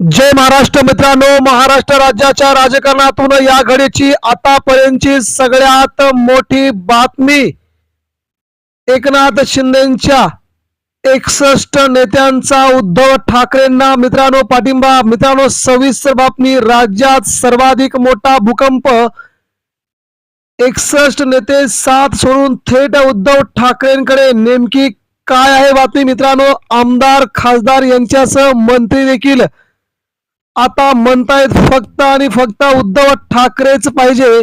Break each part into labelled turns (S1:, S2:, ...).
S1: जय महाराष्ट्र मित्रांनो महाराष्ट्र राज्याच्या राजकारणातून या घडीची आतापर्यंतची सगळ्यात मोठी बातमी एकनाथ शिंदेच्या एकसष्ट नेत्यांचा उद्धव ठाकरेंना मित्रांनो पाठिंबा. मित्रांनो सविस्तर बातमी राज्यात सर्वाधिक मोठा भूकंप. एकसष्ट नेते साथ सोडून थेट उद्धव ठाकरेंकडे नेमकी काय आहे बातमी मित्रांनो? आमदार खासदार यांच्यासह मंत्री देखील आता म्हणतायत फक्त आणि फक्त उद्धव ठाकरेच पाहिजे.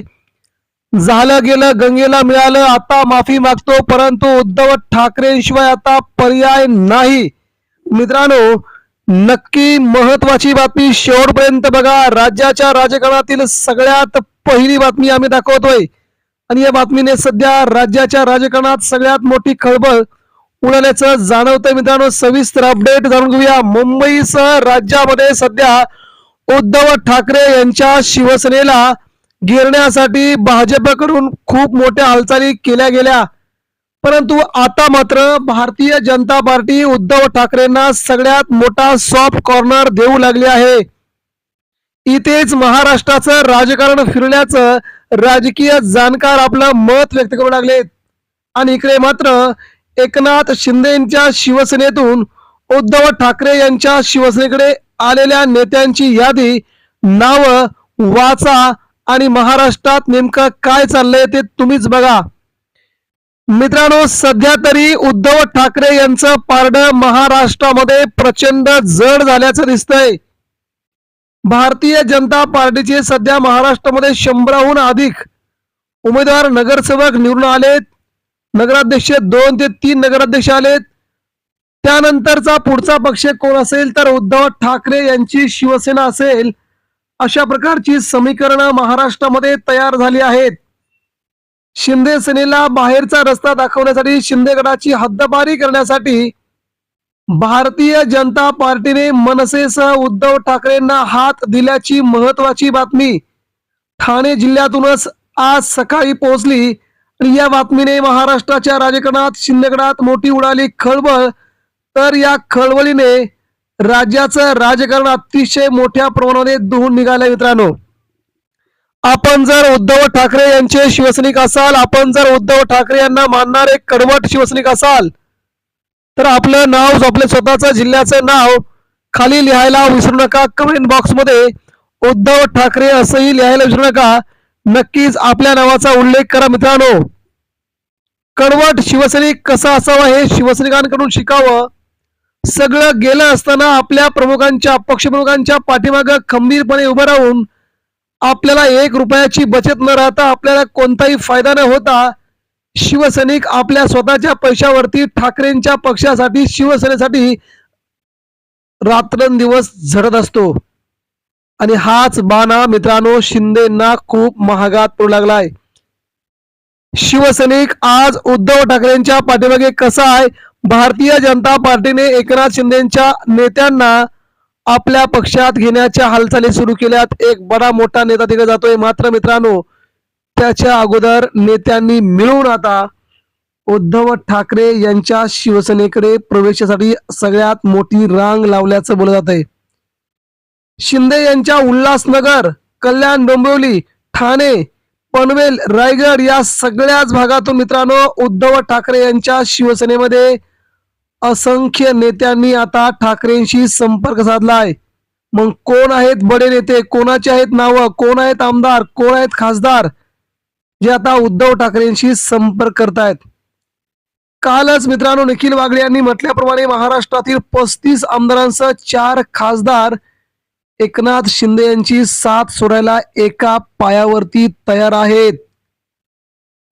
S1: झालं गेलं गंगेला मिळालं आता माफी मागतो परंतु उद्धव ठाकरेंशिवाय आता पर्याय नाही. मित्रांनो नक्की महत्वाची बातमी शेवटपर्यंत बघा. राज्याच्या राजकारणातील सगळ्यात पहिली बातमी आम्ही दाखवतोय. आणि या बातमीने सध्या राज्याच्या राजकारणात सगळ्यात मोठी खळबळ उडाल्याचं जाणवतंय मित्रांनो. सविस्तर अपडेट जाणून घेऊया. मुंबईसह राज्यामध्ये सध्या उद्धव ठाकरे यांच्या शिवसेनेला गिरण्यासाठी भाजपकडून खूप मोठ्या हालचाली केल्या गेल्या. परंतु आता मात्र भारतीय जनता पार्टी उद्धव ठाकरेंना सगळ्यात मोठा सॉफ्ट कॉर्नर देऊ लागली आहे. इथेच महाराष्ट्राचं राजकारण फिरण्याचं राजकीय जाणकार आपलं मत व्यक्त करू लागलेत. आणि इकडे मात्र एकनाथ शिंदेच्या शिवसेनेतून उद्धव ठाकरे यांच्या शिवसेनेकडे आलेल्या नेत्यांची यादी नाव वाचा आणि महाराष्ट्रात नेमकं काय चाललंय ते तुम्हीच बघा. मित्रांनो सध्या तरी उद्धव ठाकरे यांचं पारड महाराष्ट्रामध्ये प्रचंड जड झाल्याचं दिसतंय. भारतीय जनता पार्टीचे सध्या महाराष्ट्रामध्ये शंभराहून अधिक उमेदवार नगरसेवक निवडून आलेत. नगराध्यक्ष दोन ते तीन नगराध्यक्ष आलेत. त्यानंतरचा पुढचा पक्ष कोण असेल तर उद्धव ठाकरे यांची शिवसेना असेल अशा प्रकारची समीकरणं महाराष्ट्रामध्ये तयार झाली आहेत. शिंदे सेनेला बाहेरचा रस्ता दाखवण्यासाठी शिंदे गटाची हद्दपारी करण्यासाठी भारतीय जनता पार्टीने मनसेसह उद्धव ठाकरेंना हात दिल्याची महत्वाची बातमी ठाणे जिल्ह्यातूनच आज सकाळी पोहोचली. आणि या बातमीने महाराष्ट्राच्या राजकारणात शिंदेगडात मोठी उडाली खळबळ तर या खळबळीने राज्याचं राजकारण अतिशय मोठ्या प्रमाणामध्ये धुवून निघालं मित्रांनो. आपण जर उद्धव ठाकरे यांचे शिवसैनिक असाल आपण जर उद्धव ठाकरे यांना मानणारे कडवट शिवसैनिक असाल तर आपलं नाव आपल्या स्वतःचं जिल्ह्याचं नाव खाली लिहायला विसरू नका. कमेंट बॉक्समध्ये उद्धव ठाकरे असंही लिहायला विसरू नका. नक्कीच आपल्या नावाचा उल्लेख करा मित्रांनो. कडवट शिवसैनिक कसा असावा हे शिवसैनिकांकडून शिकावं. सगळं गेलं असताना आपल्या प्रमुखांच्या पक्षप्रमुखांच्या पाठीमागं खंबीरपणे उभं राहून आपल्याला एक रुपयाची बचत न राहता आपल्याला कोणताही फायदा न होता शिवसैनिक आपल्या स्वतःच्या पैशावरती ठाकरेंच्या पक्षासाठी शिवसेनेसाठी रात्रंदिवस झडत असतो. आणि हाच बाणा मित्रांनो शिंदेना खूप महागात पडू लागलाय. शिवसैनिक आज उद्धव ठाकरेंच्या पाठीमागे कसा आहे? भारतीय जनता पार्टीने एकनाथ शिंदेच्या नेत्यांना आपल्या पक्षात घेण्याच्या हालचाली सुरू केल्यात. एक बडा मोठा नेता तिकडे जातोय. मात्र मित्रांनो त्याच्या अगोदर नेत्यांनी मिळून आता उद्धव ठाकरे यांच्या शिवसेनेकडे प्रवेशासाठी सगळ्यात मोठी रांग लावल्याचं बोलत जात आहे शिंदे यांच्या उल्हासनगर कल्याण डोंबिवली ठाणे पनवेल रायगड या सगळ्याच भागातून मित्रांनो उद्धव ठाकरे यांच्या शिवसेनेमध्ये असंख्य नेत्यांनी आता ठाकरेंशी संपर्क साधलाय मग कोण आहेत बडे नेते? कोणाचे आहेत नावं? कोण आहेत आमदार? कोण आहेत खासदार? जे आता उद्धव ठाकरेंशी संपर्क करतायत. कालच मित्रांनो निखिल वागळे यांनी म्हटल्याप्रमाणे महाराष्ट्रातील पस्तीस आमदारांसह चार खासदार एकनाथ शिंदे यांची साथ सोडायला एका पायावरती तयार आहेत.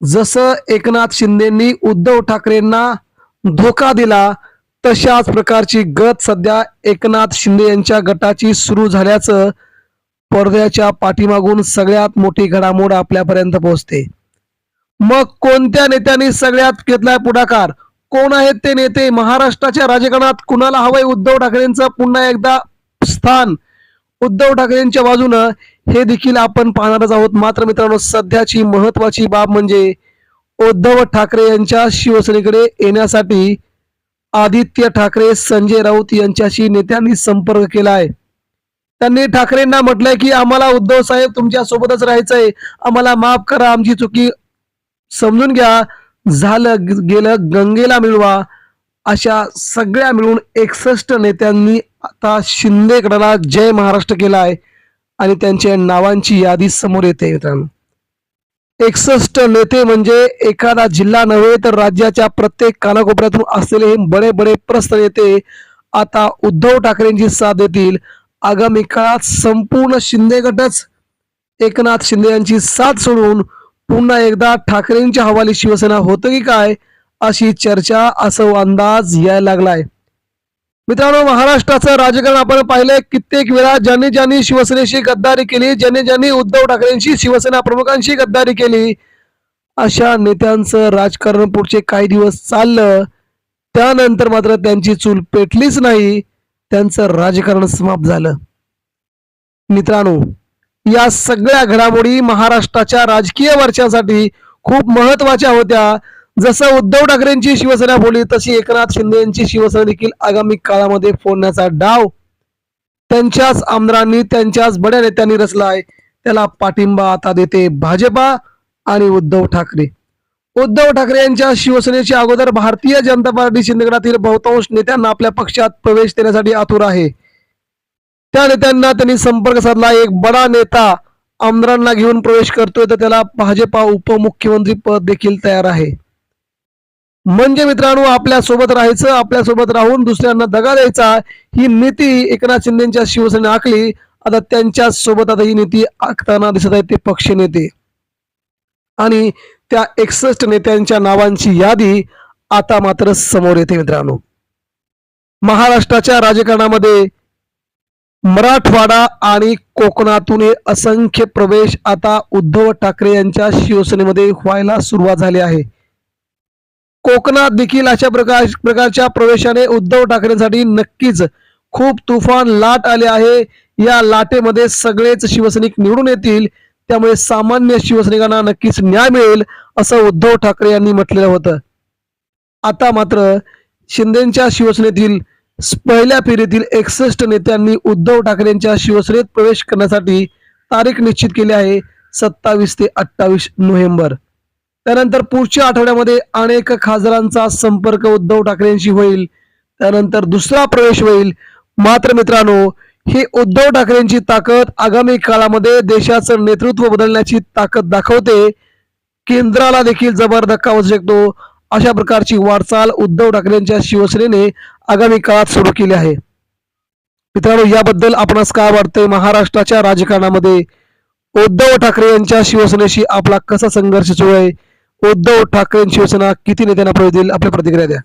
S1: जसं एकनाथ शिंदेंनी उद्धव ठाकरेंना धोका दिला तशाच प्रकारची गत सध्या एकनाथ शिंदे यांच्या गटाची सुरू झाल्याचं पडद्याच्या पाठीमागून सगळ्यात मोठी घडामोड आपल्यापर्यंत पोहोचते. मग कोणत्या नेत्यांनी सगळ्यात घेतलाय पुढाकार? कोण आहेत ते नेते? महाराष्ट्राच्या राजकारणात कुणाला हवंय उद्धव ठाकरेंचं पुन्हा एकदा स्थान? उद्धव ठाकरेंच्या बाजूनं हे देखील आपण पाहणारच आहोत. मात्र मित्रांनो सध्याची महत्वाची बाब म्हणजे उद्धव ठाकरे यांच्या शिवसेनेकडे येण्यासाठी आदित्य ठाकरे संजय राऊत यांच्याशी नेत्यांनी संपर्क केला आहे त्यांनी ठाकरेंना म्हटलंय की आम्हाला उद्धव साहेब तुमच्या सोबतच राहायचंय. आम्हाला माफ करा आमची चुकी समजून घ्या. झालं गेलं गंगेला मिळवा. अशा सगळ्या मिळून एकसष्ट नेत्यांनी आता शिंदे गटाला जय महाराष्ट्र केला आहे आणि त्यांच्या नावांची यादी समोर येते मित्रांनो. एकसष्ट नेते म्हणजे एखादा जिल्हा नव्हे तर राज्याच्या प्रत्येक कानाकोपऱ्यातून असलेले हे बडे बडे प्रस्त नेते आता उद्धव ठाकरेंची साथ देतील. आगामी काळात संपूर्ण शिंदे गटच एकनाथ शिंदे यांची साथ सोडून पुन्हा एकदा ठाकरेंच्या हवाली शिवसेना होतं की काय अशी चर्चा असं अंदाज यायला लागलाय. मित्रांनो महाराष्ट्राचं राजकारण आपण पाहिलंय. कित्येक वेळा ज्यांनी ज्यांनी शिवसेनेशी गद्दारी केली ज्यांनी ज्यांनी उद्धव ठाकरेंशी शिवसेना प्रमुखांशी गद्दारी केली अशा नेत्यांचं राजकारण पुढचे काही दिवस चाललं. त्यानंतर मात्र त्यांची चूल पेटलीच नाही. त्यांचं राजकारण समाप्त झालं. मित्रांनो या सगळ्या घडामोडी महाराष्ट्राच्या राजकीय वर्षासाठी खूप महत्त्वाच्या होत्या. जसं उद्धव ठाकरेंची शिवसेना बोलली तशी एकनाथ शिंदे यांची शिवसेना देखील आगामी काळामध्ये फोडण्याचा डाव त्यांच्याच आमदारांनी त्यांच्याच बड्या नेत्यांनी रचलाय त्याला पाठिंबा आता देते भाजपा आणि उद्धव ठाकरे. उद्धव ठाकरे यांच्या शिवसेनेच्या अगोदर भारतीय जनता पार्टी शिंदेगडातील बहुतांश नेत्यांना आपल्या पक्षात प्रवेश देण्यासाठी आतुर आहे. त्या नेत्यांना त्यांनी संपर्क साधला. एक बडा नेता आमदारांना घेऊन प्रवेश करतोय तर त्याला भाजपा उपमुख्यमंत्री पद देखील तयार आहे. म्हणजे मित्रांनो आपल्यासोबत राहायचं आपल्यासोबत राहून दुसऱ्यांना दगा द्यायचा ही नीती एकनाथ शिंदेच्या शिवसेने आखली. आता त्यांच्यासोबत आता ही नीती आखताना दिसत आहे ते पक्ष नेते. आणि त्या एकसष्ट नेत्यांच्या नावांची यादी आता मात्र समोर येते मित्रांनो. महाराष्ट्राच्या राजकारणामध्ये मराठवाडा आणि कोकणातून असंख्य प्रवेश आता उद्धव ठाकरे यांच्या शिवसेनेमध्ये व्हायला सुरुवात झाली आहे. कोकणात देखील अशा प्रकार प्रकारच्या प्रवेशाने उद्धव ठाकरेंसाठी नक्कीच खूप तुफान लाट आले आहे. या लाटेमध्ये सगळेच शिवसैनिक निवडून येतील. त्यामुळे सामान्य शिवसैनिकांना नक्कीच न्याय मिळेल असं उद्धव ठाकरे यांनी म्हटलेलं होतं. आता मात्र शिंदेच्या शिवसेनेतील पहिल्या फेरीतील एकसष्ट नेत्यांनी उद्धव ठाकरेंच्या शिवसेनेत प्रवेश करण्यासाठी तारीख निश्चित केली आहे सत्तावीस ते अठ्ठावीस नोव्हेंबर. त्यानंतर पुढच्या आठवड्यामध्ये अनेक खासदारांचा संपर्क उद्धव ठाकरेंशी होईल. त्यानंतर दुसरा प्रवेश होईल. मात्र मित्रांनो ही उद्धव ठाकरेंची ताकद आगामी काळामध्ये देशाचं नेतृत्व बदलण्याची ताकद दाखवते. केंद्राला देखील जबर धक्का बसू शकतो. अशा प्रकारची वाटचाल उद्धव ठाकरेंच्या शिवसेनेने आगामी काळात सुरू केली आहे. मित्रांनो याबद्दल आपणास काय वाटते महाराष्ट्राच्या राजकारणामध्ये उद्धव ठाकरे यांच्या शिवसेनेशी आपला कसा संघर्ष सुरू आहे? उद्धव ठाकरे शिवसेना किती नेत्यांना प्रवेश देईल? आपल्या प्रतिक्रिया द्या.